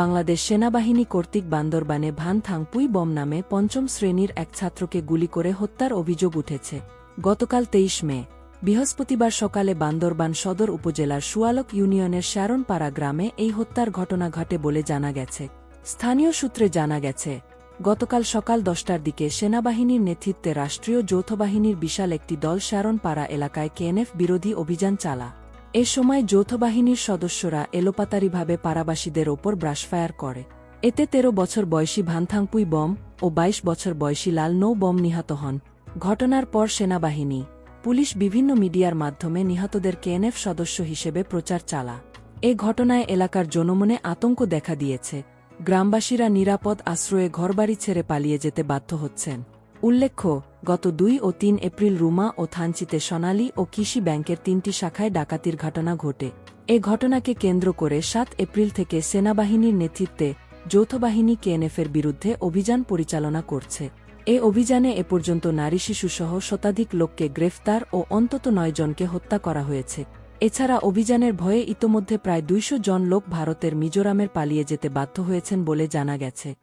বাংলাদেশ সেনাবাহিনী কর্তৃক বান্দরবানে ভান থাংপুই বম নামে পঞ্চম শ্রেণির এক ছাত্রকে গুলি করে হত্যার অভিযোগ উঠেছে। গতকাল তেইশ মে, বৃহস্পতিবার সকালে বান্দরবান সদর উপজেলার সুয়ালক ইউনিয়নের শ্যারনপাড়া গ্রামে এই হত্যার ঘটনা ঘটে বলে জানা গেছে। স্থানীয় সূত্রে জানা গেছে, গতকাল সকাল দশটার দিকে সেনাবাহিনীর নেতৃত্বে রাষ্ট্রীয় যৌথবাহিনীর বিশাল একটি দল শ্যারনপাড়া এলাকায় কেএনএফ বিরোধী অভিযান চালা। এ সময় যৌথবাহিনীর সদস্যরা এলোপাতারিভাবে পারাবাসীদের ওপর ব্রাশফায়ার করে। এতে তেরো বছর বয়সী ভানথাংপুই বম ও ২২ বছর বয়সী লাল নৌ বম নিহত হন। ঘটনার পর সেনাবাহিনী, পুলিশ বিভিন্ন মিডিয়ার মাধ্যমে নিহতদের কেএনএফ সদস্য হিসেবে প্রচার চালা। এ ঘটনায় এলাকার জনমনে আতঙ্ক দেখা দিয়েছে। গ্রামবাসীরা নিরাপদ আশ্রয়ে ঘরবাড়ি ছেড়ে পালিয়ে যেতে বাধ্য হচ্ছেন। উল্লেখ্য, গত দুই ও তিন এপ্রিল রুমা ও থানচিতে সোনালী ও কৃষি ব্যাংকের তিনটি শাখায় ডাকাতির ঘটনা ঘটে। এ ঘটনাকে কেন্দ্র করে সাত এপ্রিল থেকে সেনাবাহিনীর নেতৃত্বে যৌথবাহিনী কেএনএফের বিরুদ্ধে অভিযান পরিচালনা করছে। এ অভিযানে এ পর্যন্ত নারী শিশুসহ শতাধিক লোককে গ্রেফতার ও অন্তত নয় জনকে হত্যা করা হয়েছে। এছাড়া অভিযানের ভয়ে ইতোমধ্যে প্রায় দুইশো জন লোক ভারতের মিজোরামের পালিয়ে যেতে বাধ্য হয়েছেন বলে জানা গেছে।